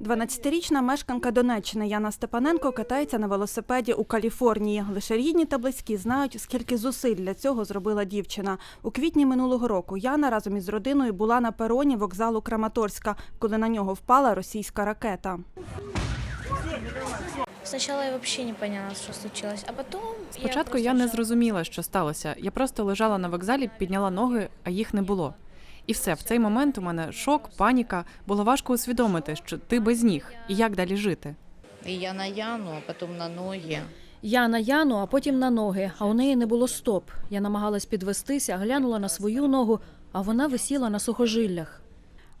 12-річна мешканка Донеччини Яна Степаненко катається на велосипеді у Каліфорнії. Лише рідні та близькі знають, скільки зусиль для цього зробила дівчина. У квітні минулого року Яна разом із родиною була на пероні вокзалу Краматорська, коли на нього впала російська ракета. Сначала я вообще не поняла, что случилось, а потом... Спочатку я не зрозуміла, що сталося. Я просто лежала на вокзалі, підняла ноги, а їх не було. І все, в цей момент у мене шок, паніка. Було важко усвідомити, що ти без ніг і як далі жити. І я на Яну, а потім на ноги. Я на Яну, а потім на ноги, а у неї не було стоп. Я намагалась підвестися, глянула на свою ногу, а вона висіла на сухожиллях.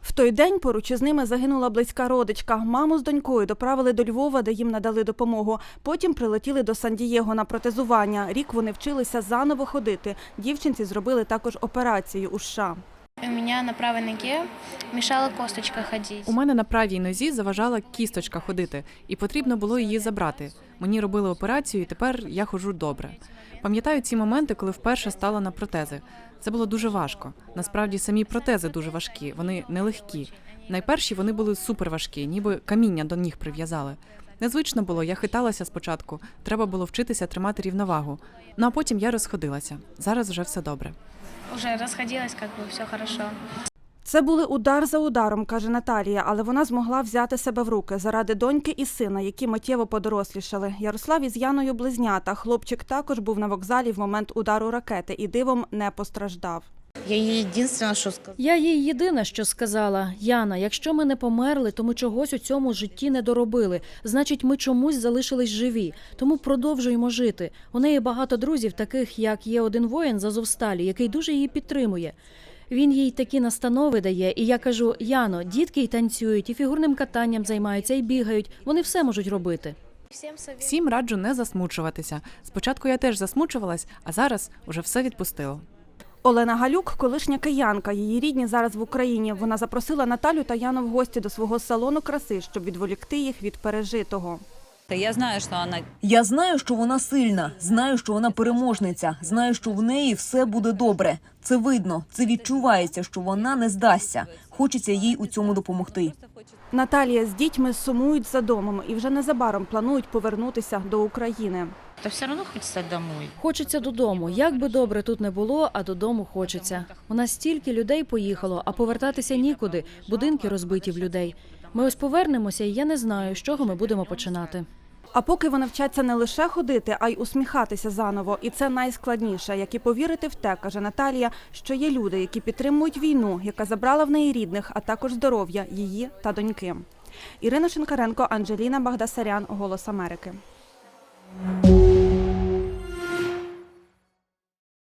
В той день поруч із ними загинула близька родичка. Маму з донькою доправили до Львова, де їм надали допомогу. Потім прилетіли до Сан-Дієго на протезування. Рік вони вчилися заново ходити. Дівчинці зробили також операцію у США. У меня на правой ноге мешала косточка ходить. У мене на правій нозі заважала кісточка ходити, і потрібно було її забрати. Мені робили операцію, і тепер я ходжу добре. Пам'ятаю ці моменти, коли вперше стала на протези. Це було дуже важко. Насправді самі протези дуже важкі, вони нелегкі. Найперші вони були суперважкі, ніби каміння до ніг прив'язали. Незвично було, я хиталася спочатку. Треба було вчитися тримати рівновагу. Ну а потім я розходилася. Зараз вже все добре. Уже розходилась, бы все хорошо. Це були удар за ударом, каже Наталія, але вона змогла взяти себе в руки заради доньки і сина, які миттєво подорослішали. Ярослав із Яною близнята. Хлопчик також був на вокзалі в момент удару ракети і дивом не постраждав. Я їй єдине, що сказала. Я їй єдине, що сказала: Яна, якщо ми не померли, то ми чогось у цьому житті не доробили. Значить, ми чомусь залишились живі. Тому продовжуємо жити. У неї багато друзів, таких як є один воїн з Азовсталі, який дуже її підтримує. Він їй такі настанови дає, і я кажу: Яно, дітки й танцюють, і фігурним катанням займаються, і бігають. Вони все можуть робити. Всім раджу не засмучуватися. Спочатку я теж засмучувалась, а зараз уже все відпустило. Олена Галюк, колишня киянка. Її рідні зараз в Україні. Вона запросила Наталю та Яну в гості до свого салону краси, щоб відволікти їх від пережитого. Я знаю, что она Я знаю, що вона сильна, знаю, що вона переможниця, знаю, що в неї все буде добре. Це видно, це відчувається, що вона не здасться. Хочеться їй у цьому допомогти. Наталія з дітьми сумують за домом і вже незабаром планують повернутися до України. Та все одно хочеться домой. Хочеться додому. Як би добре тут не було, а додому хочеться. У нас стільки людей поїхало, а повертатися нікуди. Будинки розбиті в людей. Ми ось повернемося, і я не знаю, з чого ми будемо починати. А поки вони вчаться не лише ходити, а й усміхатися заново, і це найскладніше, як і повірити в те, каже Наталія, що є люди, які підтримують війну, яка забрала в неї рідних, а також здоров'я її та доньки. Ірина Шинкаренко, Анджеліна Багдасарян, Голос Америки.